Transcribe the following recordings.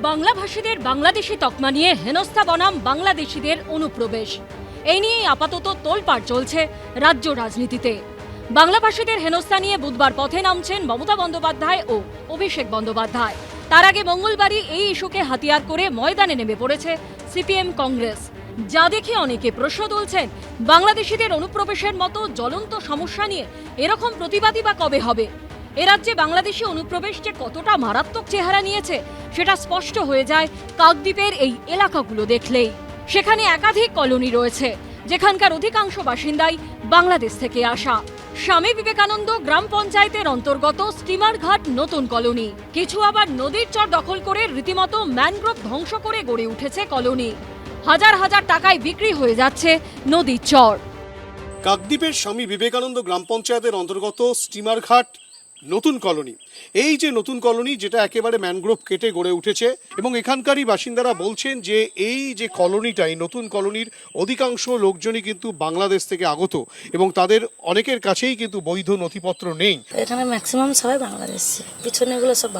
বাংলাভাষীদের বাংলাদেশি তকমা নিয়ে হেনস্থা বনাম বাংলাদেশিদের অনুপ্রবেশ। এই নিয়েই আপাতত তোলপাড় চলছে রাজ্য রাজনীতিতে। বাংলাভাষীদের হেনস্থা নিয়ে বুধবার পথে নামছেন মমতা বন্দ্যোপাধ্যায় ও অভিষেক বন্দ্যোপাধ্যায়। তার আগে মঙ্গলবারই এই ইস্যুকে হাতিয়ার করে ময়দানে নেমে পড়েছে সিপিএম কংগ্রেস। যা দেখে অনেকে প্রশ্ন তুলছেন, বাংলাদেশিদের অনুপ্রবেশের মতো জ্বলন্ত সমস্যা নিয়ে এরকম প্রতিবাদী বা কবে হবে? এ রাজ্যে বাংলাদেশি অনুপ্রবেশ যে কতটা মারাত্মক চেহারা নিয়েছে, সেটা স্পষ্ট হয়ে যায় কাকদ্বীপের এই এলাকাগুলো দেখলেই। সেখানে একাধিক কলোনি রয়েছে, যেখানকার অধিকাংশ বাসিন্দাই বাংলাদেশ থেকে আসা। স্বামী বিবেকানন্দ গ্রাম পঞ্চায়েতের অন্তর্গত স্টিমার ঘাট নতুন কলোনি। কিছু আবার নদীর চর দখল করে রীতিমতো ম্যানগ্রোভ ধ্বংস করে গড়ে উঠেছে কলোনি। হাজার হাজার টাকায় বিক্রি হয়ে যাচ্ছে নদীর চর। কাকদ্বীপের স্বামী বিবেকানন্দ গ্রাম পঞ্চায়েতের অন্তর্গত স্টিমার ঘাট নতুন কলোনি। এই যে নতুন কলোনি যেটা একেবারে ম্যানগ্রোভ কেটে গড়ে উঠেছে এবং এখানকারই বাসিন্দারা বলছেন যে এই যে কলোনিটা এই নতুন কলোনির অধিকাংশ লোকজনই কিন্তু বাংলাদেশ থেকে আগত এবং তাদের অনেকের কাছেই কিন্তু বৈধ নথিপত্র নেই। এখানে ম্যাক্সিমাম সবাই বাংলাদেশি। পিছনে এগুলো সব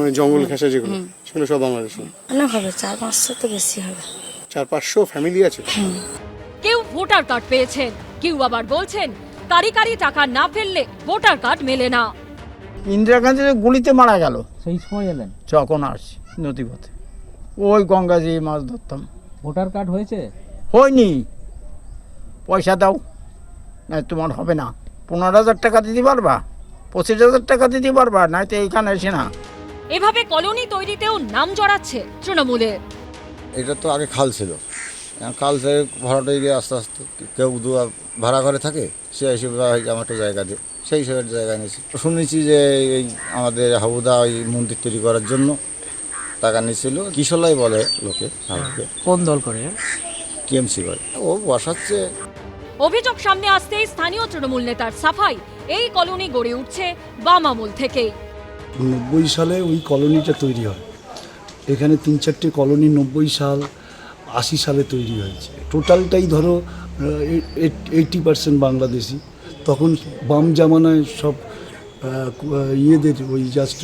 মানে জঙ্গল ঘেঁষা যেগুলো সেগুলো সব বাংলাদেশ অনেক হবে চার পাঁচশো তো বেশি হবে। চার পাঁচশো ফ্যামিলি আছে? কেউ ভোটার কার্ড পেয়েছেন কেউ আবার বলছেন কারি কারি টাকা না ফেললে ভোটার কার্ড মেলে না। ইন্দিরা গান্ধী গুলিতে মারা গেল। সেই সময় এলেন? যখন আসছি নদীপথে। ওই গঙ্গা দিয়ে মাছ ধরতাম। ভোটার কার্ড হয়েছে? হয়নি। পয়সা দাও না তোমার হবে না। পনেরো হাজার টাকা দিতে পারবা? পঁচিশ হাজার টাকা দিতে পারবা? নাই তো এইখানে এসে না। এভাবে কলোনি তৈরিতেও নাম জড়াচ্ছে তৃণমূলের। এটা তো আগে খাল ছিল। এখন খাল থেকে ভাড়াটা গিয়ে আস্তে আস্তে কেউ দু ভাড়া ঘরে থাকে সে হিসেবে আমার একটা জায়গা দিয়ে সেই হিসেবে একটা জায়গা নিয়েছি শুনেছি যে এই আমাদের হাবুদা ওই মন্দির তৈরি করার জন্য টাকা নিয়েছিল। কিশলাই বলে লোকে কোন দল করে? টিএমসি করে। ও বসাচ্ছে। অভিযোগ সামনে আসতেই স্থানীয় তৃণমূল নেতার সাফাই। এই কলোনি গড়ে উঠছে বাম আমল থেকেই নব্বই সালে ওই কলোনিটা তৈরি হয়। এখানে তিন চারটে কলোনি নব্বই সাল আশি সালে তৈরি হয়েছে। টোটালটাই ধরো এইটি পার্সেন্ট বাংলাদেশি। তখন বাম জামানায় সব ইয়েদের ওই জাস্ট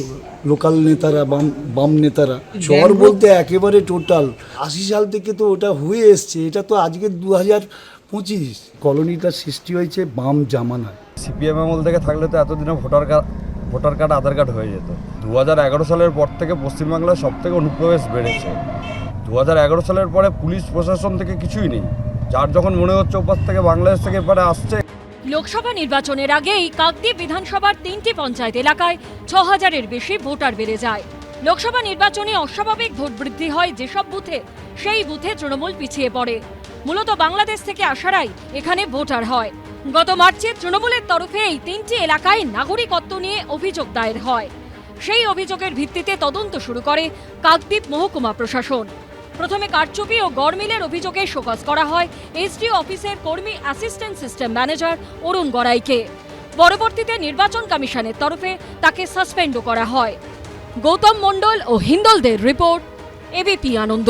লোকাল নেতারা বাম বাম নেতারা চর বলতে একেবারে টোটাল আশি সাল থেকে তো ওটা হয়ে এসছে এটা তো আজকে দু হাজার পঁচিশ। কলোনিটার সৃষ্টি হয়েছে বাম জামানায়। সিপিএম আমল থেকে থাকলে তো এতদিনে voter card voter card Aadhaar card হয়ে যেত। দু এগারো সালের পর থেকে পশ্চিমবাংলায় সব থেকে অনুপ্রবেশ বেড়েছে। দু এগারো সালের পরে পুলিশ প্রশাসন থেকে কিছুই নেই। যার যখন মনে হচ্ছে ওপার থেকে বাংলাদেশ থেকে এপারে আসছে লোকসভা নির্বাচনের আগেই কাকদ্বীপ বিধানসভার তিনটি পঞ্চায়েত এলাকায় ছ হাজারের বেশি ভোটার বেড়ে যায়। লোকসভা নির্বাচনে অস্বাভাবিক ভোট বৃদ্ধি হয় যেসব বুথে, সেই বুথে তৃণমূল পিছিয়ে পড়ে। মূলত বাংলাদেশ থেকে আসারাই এখানে ভোটার হয়। গত মার্চে তৃণমূলের তরফে এই তিনটি এলাকায় নাগরিকত্ব নিয়ে অভিযোগ দায়ের হয়। সেই অভিযোগের ভিত্তিতে তদন্ত শুরু করে কাকদ্বীপ মহকুমা প্রশাসন। প্রথমে কারচুপি ও গড়মিলের অভিযোগে শোকজ করা হয়। এসডিও অফিসের কর্মী অ্যাসিস্ট্যান্ট সিস্টেম ম্যানেজার অরুণ গড়াইকে। পরবর্তীতে নির্বাচন কমিশনের তরফে তাকে সাসপেন্ডও করা হয়। গৌতম মণ্ডল ও হিন্দলদের রিপোর্ট, এবিপি আনন্দ।